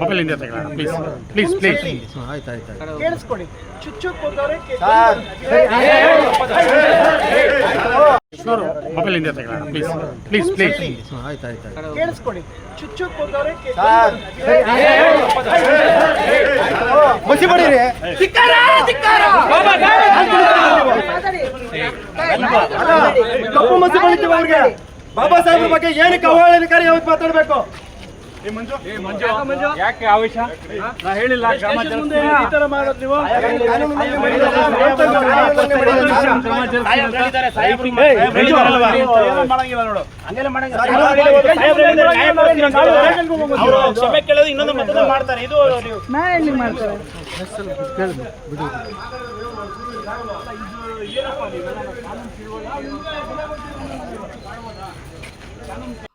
Mobile ಇಂದ please please please ಆಯ್ತು ಆಯ್ತು ಚುಚ್ಚಕ್ ಹೋದವ್ರೆ ಸರ್ ಮೊಬೈಲ್ ಇಂದ ತೆಗೆಯೋಣ ಪ್ಲೀಸ್ ಪ್ಲೀಸ್ ಪ್ಲೀಸ್ ಆಯ್ತು ಆಯ್ತು ಆಯ್ತು ಕೇಳಿಸ್ಕೊಡಿ ಚುಚ್ಚಕ್ ಹೋದವ್ರೆ ಮುಸಿ ಬಡೀರಿ ಕಪ್ಪು ಮಸಿ ಬಳಿತೀವಿ ಅವ್ರಿಗೆ ಬಾಬಾ ಸಾಹೇಬ್ರ ಬಗ್ಗೆ ಏನಕ್ಕೆ ಅವಹೇಳನಕಾರಿ ಯಾವತ್ತು ಮಾತಾಡ್ಬೇಕು? ಯಾಕೆ ಆವೇಶ? ನಾ ಹೇಳಿಲ್ಲ ಗ್ರಾಮ ಇನ್ನೊಂದು ಮತದಾನ ಮಾಡ್ತಾರೆ. ಇದು ನೀವು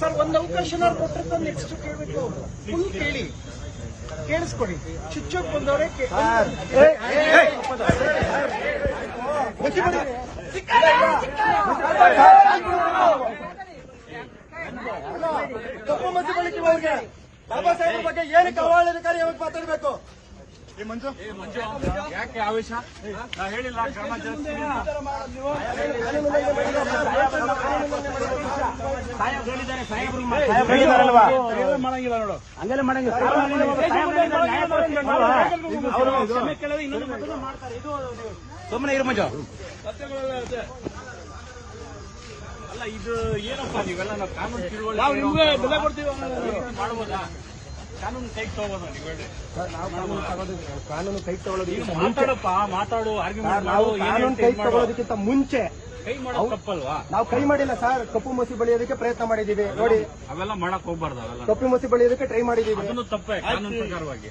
sir ಒಂದು ಅವಕಾಶ ಕೊಟ್ಟಿರ್ತಾರೆ ನೆಕ್ಸ್ಟ್ ಕೇಳಬೇಕು ಫುಲ್ ಕೇಳಿ. ಕೇಳಿಸ್ಕೊಡಿ. ಚುಚ್ಚಕ್ ಬಂದವ್ರೆ ಕಪ್ಪು ಮಸಿ ಬಳಿತೀವಿ ಅವ್ರಿಗೆ. ಬಾಬಾ ಸಾಹೇಬ್ರ ಬಗ್ಗೆ ಏನಕ್ಕೆ ಅವಹೇಳನಕಾರಿ ಯಾವಾಗ ಮಾತಾಡ್ಬೇಕು? ಯಾಕೆ ಆವೇಶ? ನಾ ಹೇಳಿಲ್ಲ ಗ್ರಾಮ ಮಾಡಂಗಿಲ್ಲ ನೋಡು. ಹಂಗೆಲ್ಲ ಮಾಡಂಗಿಲ್ಲ. ಸುಮ್ಮನೆ ಇರು ಮಂಜು. ಅಲ್ಲ ಇದು ಏನಪ್ಪ ನೀವೆಲ್ಲ? ನಾವು ಕಾನೂನು ತಿಳುವಳಿ ನಾವು ನಿಮ್ಗೆ ಬೆಲೆ ಕೊಡ್ತೀವಿ. ಮಾಡ್ಬೋದಾ? ಕಾನೂನು ಕೈ ತಗೋಬೋದಾ ನೀವು ಹೇಳಿ. ಕಾನೂನು ಕೈ ತಗೊಳ್ಳೋದು ನೀನು ಮಾತಾಡಪ್ಪ ಮಾತಾಡು ಆರ್ಗ್ಯುಮೆಂಟ್ ನಾವು ಮಾಡು ಏನ್ ಕಾನೂನು ಕೈ ಇದ್ ಮಾಡು. ತಗೊಳ್ಳೋದಕ್ಕಿಂತ ಮುಂಚೆ ಕೈ ಮಾಡೋದು ತಪ್ಪಲ್ವಾ? ನಾವು ಕೈ ಮಾಡಿಲ್ಲ ಸರ್. ಕಪ್ಪು ಮಸಿ ಬಳಿಯೋದಕ್ಕೆ ಪ್ರಯತ್ನ ಮಾಡಿದೀವಿ ನೋಡಿ. ಅವೆಲ್ಲ ಮಾಡಕ್ ಹೋಗ್ಬಾರ್ದು ಅವೆಲ್ಲ. ಕಪ್ಪು ಮಸಿ ಬಳಿಯೋದಕ್ಕೆ ಟ್ರೈ ಮಾಡಿದೀವಿ ಅದನ್ನು ತಪ್ಪೇ ಕಾನೂನು ಪ್ರಕಾರವಾಗಿ.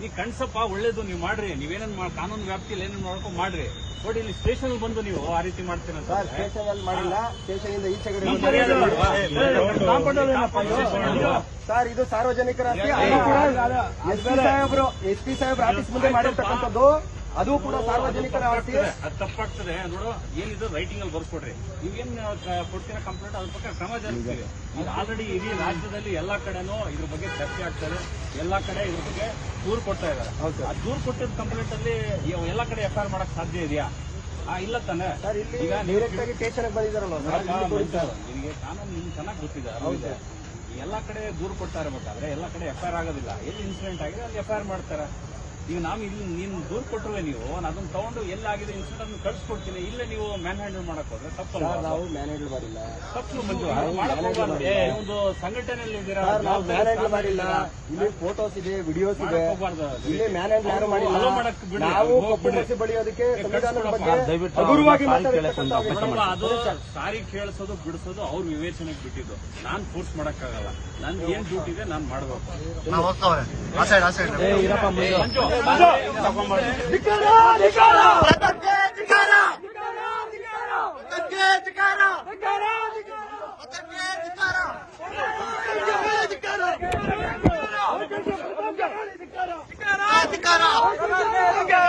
ನೀ ಕಣ್ಸಪ್ಪ ಒಳ್ಳೇದು ನೀವು ಮಾಡ್ರಿ. ನೀವೇನ ಕಾನೂನು ವ್ಯಾಪ್ತಿಯಲ್ಲಿ ಏನೇನು ಮಾಡ್ಕೊಂಡು ಮಾಡ್ರಿ. ನೋಡಿ ಇಲ್ಲಿ ಸ್ಟೇಷನ್ ಬಂದು ನೀವು ಆ ರೀತಿ ಮಾಡ್ತೀರ ಸರ್? ಸ್ಟೇಷನ್ ಅಲ್ಲಿ ಮಾಡಿಲ್ಲ. ಸ್ಟೇಷನ್ ಇಂದ ಈಚೆ ಸರ್ ಇದು. ಸಾರ್ವಜನಿಕರ ಎಸ್ ಪಿ ಸಾಹೇಬ್ರು ಎಸ್ ಪಿ ಸಾಹೇಬ್ರ ಆಫೀಸ್ ಮುಂದೆ ಮಾಡಿರ್ತಕ್ಕಂಥದ್ದು. ಅದು ಕೂಡ ಸಾರ್ವಜನಿಕರ ಆಸ್ತಿ ಅದು ತಪ್ಪಾಗ್ತದೆ. ನೋಡು ಏನಿದ್ರು ರೈಟಿಂಗ್ ಅಲ್ಲಿ ಬರ್ಕೊಡ್ರಿ ನೀವೇನ್ ಕೊಡ್ತೀರಾ ಕಂಪ್ಲೇಂಟ್ ಅದ್ರ ಪ್ರಕಾರ ಕ್ರಮ ಜರುಗಿಸ್ತೀವಿ ಈಗ ಆಲ್ರೆಡಿ ಇಡೀ ರಾಜ್ಯದಲ್ಲಿ ಎಲ್ಲಾ ಕಡೆನೂ ಇದ್ರ ಬಗ್ಗೆ ಚರ್ಚೆ ಆಗ್ತದೆ. ಎಲ್ಲಾ ಕಡೆ ಇದ್ರ ಬಗ್ಗೆ ದೂರು ಕೊಡ್ತಾ ಇದ್ದಾರೆ. ಆ ದೂರು ಕೊಟ್ಟಿದ್ದ ಕಂಪ್ಲೇಂಟ್ ಅಲ್ಲಿ ಎಲ್ಲಾ ಕಡೆ ಎಫ್ ಆರ್ ಮಾಡಕ್ ಸಾಧ್ಯ ಇದೆಯಾ? ಆ ಇಲ್ಲ ತಾನೆ. ಈಗ ಡೈರೆಕ್ಟ್ ಆಗಿ ಸ್ಟೇಷನ್ ಸರ್. ನಿಮಗೆ ಕಾನೂನು ನಿಮ್ಗೆ ಚೆನ್ನಾಗಿ ಗೊತ್ತಿದೆ. ಎಲ್ಲಾ ಕಡೆ ದೂರು ಕೊಡ್ತಾ ಇರಬೇಕಾದ್ರೆ ಎಲ್ಲಾ ಕಡೆ ಎಫ್ ಆಗೋದಿಲ್ಲ. ಎಲ್ಲಿ ಇನ್ಸಿಡೆಂಟ್ ಆಗಿದೆ ಅಲ್ಲಿ ಎಫ್ ಮಾಡ್ತಾರೆ? ಈಗ ನಾವು ಇಲ್ಲಿ ನೀನು ದೂರು ಕೊಟ್ಟರೆ ನೀವು ನಾನು ಅದನ್ನ ತಗೊಂಡು ಎಲ್ಲಾಗಿದೆ ಇನ್ಸಿಡೆಂಟ್ ಅನ್ನು ಕಳ್ಸಿಕೊಡ್ತೀನಿ. ಇಲ್ಲ ನೀವು ಮ್ಯಾನ್ ಹ್ಯಾಂಡಲ್ ಮಾಡಕ್ ಹೋದ್ರೆ ತಪ್ಪಲ್ಲ. ಸರ್ ನಾವು ಮ್ಯಾನೇಜ್ ಮಾಡಿಲ್ಲ. ತಪ್ಪು ಮಂಜು ಒಂದು ಸಂಘಟನೆಯಲ್ಲಿ ಇದ್ದೀರಾ? ನಾವು ಮ್ಯಾನೇಜ್ ಸ್ಥಾನ ಮಾಡಿಲ್ಲ. ಇಲ್ಲಿ ಫೋಟೋಸ್ ಇದೆ ವಿಡಿಯೋಸ್ ಇದೆ. ಇಲ್ಲಿ ಮ್ಯಾನ್ ಹ್ಯಾಂಡಲ್ ಯಾರು ಮಾಡಿಲ್ಲ. ನಾವು ಕಪ್ಪು ಬಳಿಯೋದಕ್ಕೆ ಸಂವಿಧಾನದ. ಬಗ್ಗೆ ಹಗುರವಾಗಿ ಅದು ಸಾರಿ ಕೇಳಿಸೋದು ಬಿಡಿಸೋದು ಅವ್ರ ವಿವೇಚನೆಗೆ ಬಿಟ್ಟಿದ್ದು. ನಾನ್ ಫೋರ್ಸ್ ಮಾಡಕ್ಕಾಗಲ್ಲ. ನನ್ ಏನ್ ಡ್ಯೂಟಿ ಇದೆ ನಾನ್ ಮಾಡ್ಬೇಕು. ಧಿಕಾರ